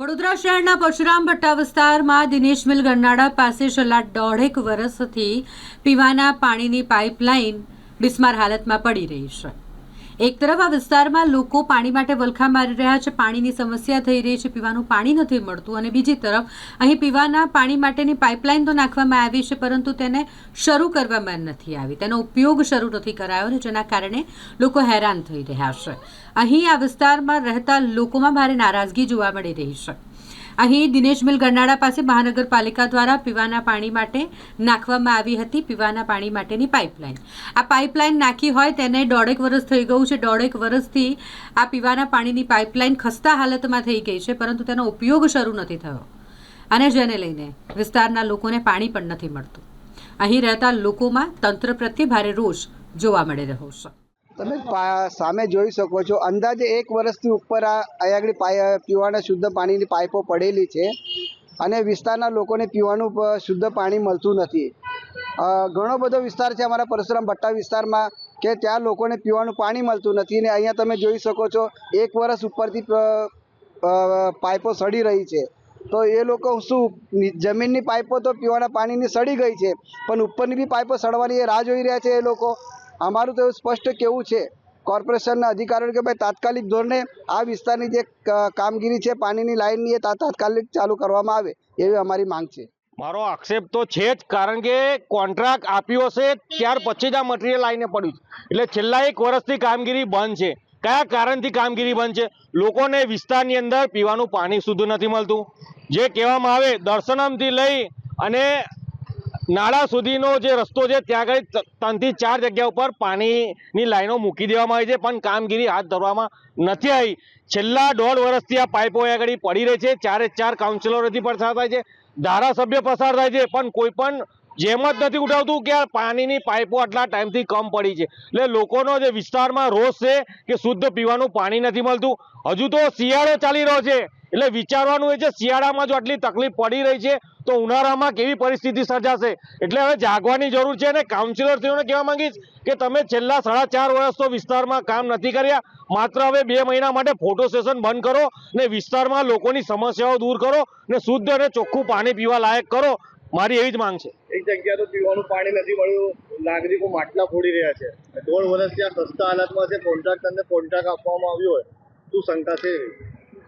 વડોદરા શહેરના પરશુરામ ભટ્ટા વિસ્તારમાં દિનેશ મિલ ગરનાળા પાસે છેલ્લા દોઢેક વર્ષથી પીવાના પાણીની પાઇપલાઇન બિસ્માર હાલતમાં પડી રહી છે. એક તરફ આ વિસ્તારમાં લોકો પાણી માટે વલખા મારી રહ્યા છે, પાણીની સમસ્યા થઈ રહી છે, પીવાનું પાણી નથી મળતું અને બીજી તરફ અહીં પીવાના પાણી માટેની પાઇપલાઇન તો નાખવામાં આવી છે, પરંતુ તેને શરૂ કરવામાં નથી આવી. તેનો ઉપયોગ શરૂ નથી કરાયો અને જેના કારણે લોકો હેરાન થઈ રહ્યા છે. અહીં આ વિસ્તારમાં રહેતા લોકોમાં ભારે નારાજગી જોવા મળી રહી છે. અહીં દિનેશ મિલ ગરનાળા પાસે મહાનગરપાલિકા દ્વારા પીવાના પાણી માટે નાખવામાં આવી હતી. પીવાના પાણી માટેની પાઇપલાઇન. આ પાઇપલાઇન નાખી હોય તેને દોઢેક વર્ષ થઈ ગયું છે. દોઢેક વર્ષથી આ પીવાના પાણીની પાઇપલાઇન ખસ્તા હાલતમાં થઈ ગઈ છે, પરંતુ તેનો ઉપયોગ શરૂ નથી થયો. અને જેને લઈને વિસ્તારના લોકોને પાણી પણ નથી મળતું. અહીં રહેતા લોકોમાં તંત્ર પ્રત્યે ભારે રોષ જોવા મળી રહ્યો છે. તમે સામે જોઈ શકો છો. અંદાજે એક વર્ષથી ઉપર આ અહીંયા પાય પીવાના શુદ્ધ પાણીની પાઇપો પડેલી છે અને વિસ્તારના લોકોને પીવાનું શુદ્ધ પાણી મળતું નથી. ઘણો બધો વિસ્તાર છે અમારા પરશુરામ ભટ્ટા વિસ્તારમાં કે ત્યાં લોકોને પીવાનું પાણી મળતું નથી અને અહીંયા તમે જોઈ શકો છો એક વર્ષ ઉપરથી પાઇપો સડી રહી છે. તો એ લોકો શું, જમીનની પાઇપો તો પીવાના પાણીની સડી ગઈ છે, પણ ઉપરની બી પાઇપો સડવાની એ રાહ જોઈ રહ્યા છે એ લોકો. અમારું તો એવું સ્પષ્ટ કેવું છે, કોર્પોરેશનના અધિકારીઓ કે ભાઈ તાત્કાલિક ધોરણે આ વિસ્તારની જે કામગીરી છે, પાણીની લાઇનની એ તાત્કાલિક ચાલુ કરવામાં આવે, એવી અમારી માંગ છે. મારો આક્ષેપ તો છે જ, કારણ કે કોન્ટ્રાક્ટ આપ્યો હશે, ત્યાર પછી જ આ મટીરિયલ આવીને પડ્યું છે. એટલે છેલ્લા એક વર્ષથી કામગીરી બંધ છે. કયા કારણથી કામગીરી બંધ છે? લોકોને વિસ્તારની અંદર પીવાનું પાણી શુદ્ધ નથી મળતું. જે કહેવામાં આવે, દર્શનમથી લઈ અને નાળા સુધીનો જે રસ્તો છે, ત્યાં આગળ ત્રણથી ચાર જગ્યા ઉપર પાણીની લાઈનો મૂકી દેવામાં આવી છે, પણ કામગીરી હાથ ધરવામાં નથી આવી. છેલ્લા દોઢ વર્ષથી આ પાઇપો આગળ પડી રહી છે, ચારે ચાર કાઉન્સિલરોથી પસાર થાય છે, ધારાસભ્ય પસાર થાય છે, પણ કોઈ પણ જેમ જ નથી ઉઠાવતું કે આ પાણીની પાઇપો આટલા ટાઈમથી કમ પડી છે. એટલે લોકોનો જે વિસ્તારમાં રોષ છે કે શુદ્ધ પીવાનું પાણી નથી મળતું. હજુ તો શિયાળો ચાલી રહ્યો છે. એટલે વિચારવાનું એ છે, શિયાળામાં જો આટલી તકલીફ પડી રહી છે, તો ઉનાળામાં કેવી પરિસ્થિતિ સર્જાશે? એટલે હવે જાગવાની જરૂર છે અને કાઉન્સિલરશ્રીઓને કહેવા માંગીશ કે તમે છેલ્લા સાડા ચાર વર્ષ તો વિસ્તારમાં કામ નથી કર્યા, માત્ર હવે બે મહિના માટે ફોટો સેશન બંધ કરો ને વિસ્તારમાં લોકોની સમસ્યાઓ દૂર કરો ને શુદ્ધ અને ચોખ્ખું પાણી પીવા લાયક કરો. મારી એવી જ માંગ છે. એક જગ્યા તો પીવાનું પાણી નથી મળ્યું, નાગરિકો માટલા ફોડી રહ્યા છે. દોઢ વર્ષ ત્યાં સસ્તા હાલતમાં છે કોન્ટ્રાક્ટરને કોન્ટ્રાક્ટ આપવામાં આવ્યો હોય શું શંકા છે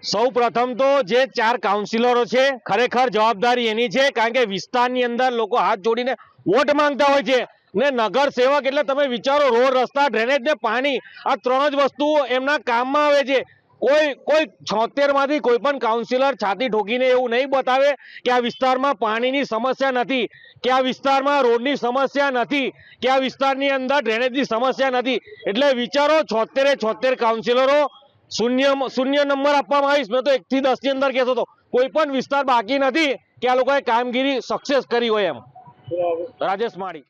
સૌ પ્રથમ તો જે ચાર કાઉન્સિલરો છે, ખરેખર જવાબદારી એની છે, કારણ કે વિસ્તારની અંદર લોકો હાથ જોડીને વોટ માંગતા હોય છે. ને નગર સેવક એટલે તમે વિચારો, રોડ, રસ્તા ડ્રેનેજ ને પાણી, આ ત્રણ જ વસ્તુઓ એમના કામમાં આવે છે. કોઈ કોઈ છોતેરમાંથી કોઈ પણ કાઉન્સિલર છાતી ઠોકીને એવું નહીં બતાવે કે આ વિસ્તારમાં પાણીની સમસ્યા નથી, કે આ વિસ્તારમાં રોડની સમસ્યા નથી, કે આ વિસ્તારની અંદર ડ્રેનેજની સમસ્યા નથી. એટલે વિચારો, છોતેરે છોતેર કાઉન્સિલરો શૂન્ય શૂન્ય નંબર આપવામાં આવીશ. મેં તો એકથી દસની દસની અંદર કહેતો હતો. કોઈ પણ વિસ્તાર બાકી નથી કે આ લોકોએ કામગીરી સક્સેસ કરી હોય એમ. રાજેશ માળી.